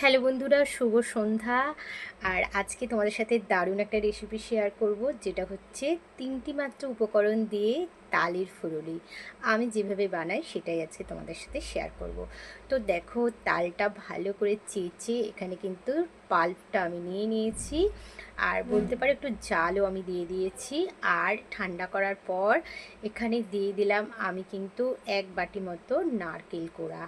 Hello বন্ধুরা শুভ সন্ধ্যা। আর আজকে তোমাদের সাথে দারুণ একটা রেসিপি শেয়ার করব যেটা হচ্ছে তিনটি মাত্র উপকরণ দিয়ে তালের ফুরুলি। আমি যেভাবে বানাই সেটাই আজকে তোমাদের সাথে শেয়ার করব। তো দেখো তালটা ভালো করে চেঁচে এখানে কিন্তু পাল্পটা আমি নিয়ে নিয়েছি। আর বলতে পারো একটু জালও আমি দিয়ে দিয়েছি। আর ঠান্ডা করার পর এখানে দিয়ে দিলাম আমি কিন্তু এক বাটি মতো নারকেল কোড়া।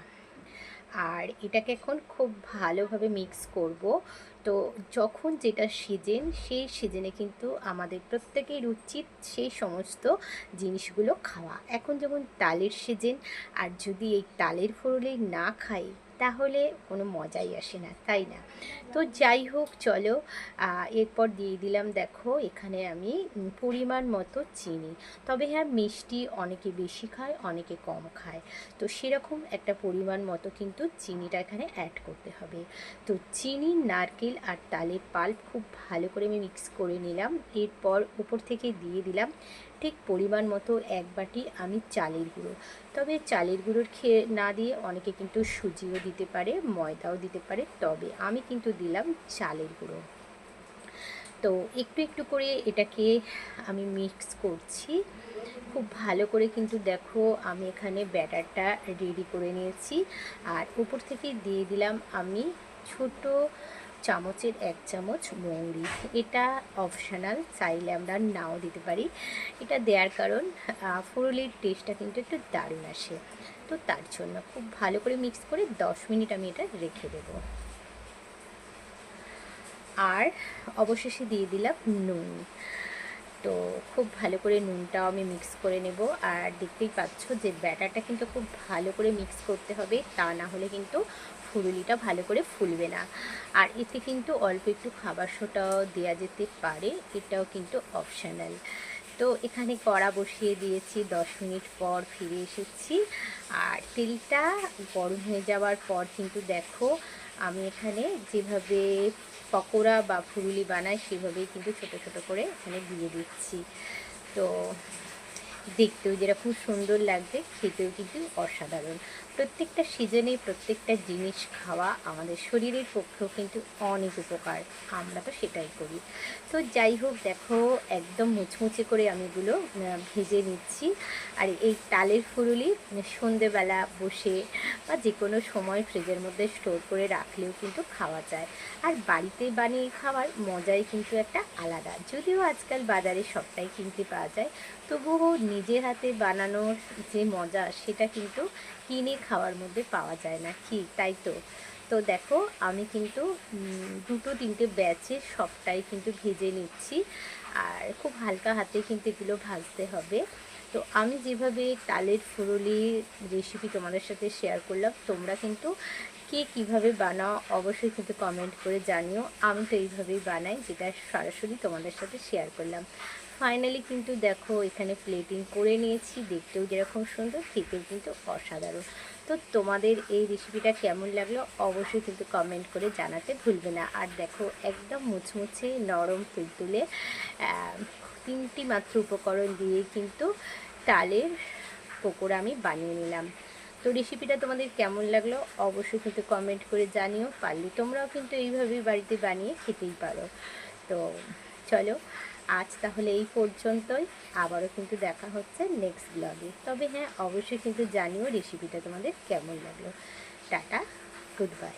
আর এটাকে এখন খুব ভালোভাবে মিক্স করব। তো যখন যেটা সিজন, সেই সিজনে কিন্তু আমাদের প্রত্যেকের উচিত সেই সমস্ত জিনিসগুলো খাওয়া। এখন যেমন তালের সিজন, আর যদি এই তালের ফোড়লে না খাই তাহলে কোনো মজাই আসে না, তাই না? তো যাই হোক, চলো এরপর দিয়ে দিলাম, দেখো, এখানে আমি পরিমাণ মতো চিনি। তবে হ্যাঁ মিষ্টি অনেকে বেশি খায়, অনেকে কম খায়। তো সেরকম একটা পরিমাণ মতো কিন্তু চিনিটা এখানে অ্যাড করতে হবে। তো চিনি, নারকেল আর তালের পাল্প খুব ভালো করে আমি মিক্স করে নিলাম। এরপর উপর থেকে দিয়ে দিলাম ঠিক পরিমাণ মতো এক বাটি আমি চালের গুঁড়ো। তবে চালের গুঁড়োর খেয়ে না দিয়ে অনেকে কিন্তু সুজিও দিতে পারে, ময়দাও দিতে পারে, তবে আমি কিন্তু দিলাম চালের গুঁড়ো। তো একটু একটু করে এটাকে আমি মিক্স করছি। খুব ভালো করে কিন্তু দেখো আমি এখানে ব্যাটারটা রেডি করে নিয়েছি। আর উপর থেকে দিয়ে দিলাম আমি ছোট চামচের এক চামচ মৌরি এটা অপশনাল চাইলে আমরা নাও দিতে পারি। এটা দেওয়ার কারণ ফুরুলির টেস্টটা কিন্তু একটু দারুণ আসে। তো তার জন্য খুব ভালো করে মিক্স করে দশ মিনিট আমি এটা রেখে দেবো। আর অবশেষে দিয়ে দিলাম নুন। তো খুব ভালো করে নুনটাও আমি মিক্স করে নেব। আর দেখতেই পাচ্ছ যে ব্যাটারটা কিন্তু খুব ভালো করে মিক্স করতে হবে, তা না হলে কিন্তু ফুরুলিটা ভালো করে ফুলবে না। আর এতে কিন্তু অল্প একটু খাবার সোটাও দেওয়া যেতে পারে, এটাও কিন্তু অপশানাল তো এখানে কড়া বসিয়ে দিয়েছি, দশ মিনিট পর ফিরে এসেছি। আর তেলটা গরম হয়ে যাওয়ার পর কিন্তু দেখো, আমি এখানে যেভাবে পকোড়া বা ফুরুলি বানাই, সেভাবেই কিন্তু ছোট ছোট করে এখানে দিয়ে দিচ্ছি। তো দেখতেও যেটা খুব সুন্দর লাগবে খেতেও কিন্তু অসাধারণ। প্রত্যেকটা সিজনে প্রত্যেকটা জিনিস খাওয়া আমাদের শরীরের পক্ষেও কিন্তু অনেক উপকার, আমরা তো সেটাই করি। তো যাই হোক, দেখো, একদম মুচমুচে করে আমি এগুলো ভেজে নিচ্ছি। আর এই তালের ফুরুলি সন্ধেবেলা বসে বা যে কোনো সময় ফ্রিজের মধ্যে স্টোর করে রাখলেও কিন্তু খাওয়া যায়। আর বাড়িতে বানিয়ে খাওয়ার মজাই কিন্তু একটা আলাদা। যদিও আজকাল বাজারে সবটাই কিনতে পাওয়া যায়, তবুও নিজের হাতে বানানোর যে মজা, সেটা কিন্তু কিনে খাওয়ার মধ্যে পাওয়া যায় না। কি? তাই তো। তো দেখো, আমি কিন্তু দুটো তিনটে ব্যাচে সবটাই কিন্তু ভেজে নিচ্ছি। আর খুব হালকা হাতে কিন্তু এগুলো ভাজতে হবে। তো আমি যেভাবে তালের ফুরুলি রেসিপি তোমাদের সাথে শেয়ার করলাম, তোমরা কিন্তু কে কীভাবে বানাও অবশ্যই কিন্তু কমেন্ট করে জানিও। আমি তো এইভাবেই বানাই, যেটা সরাসরি তোমাদের সাথে শেয়ার করলাম। ফাইনালি কিন্তু দেখো এখানে প্লেটিং করে নিয়েছি, দেখতেও যেরকম সুন্দর, খেতেও কিন্তু অসাধারণ। তো তোমাদের এই রেসিপিটা কেমন লাগল অবশ্যই কিন্তু কমেন্ট করে জানাতে ভুলবে না। আর দেখো একদম মুচমুচে নরম তুলতুলে তিনটি মাত্র উপকরণ দিয়ে কিন্তু তালের পকোড়া আমি বানিয়ে নিলাম। তো রেসিপিটা তোমাদের কেমন লাগল অবশ্যই কিন্তু কমেন্ট করে জানিও, পারলে তোমরাও কিন্তু এইভাবেই বাড়িতে বানিয়ে খেতেই পারো। তো চলো আজ তাহলে এই পর্যন্তই। আবারও কিন্তু দেখা হচ্ছে নেক্সট ব্লগে তবে হ্যাঁ অবশ্যই কিন্তু জানিও রেসিপিটা তোমাদের কেমন লাগল। Tata good bye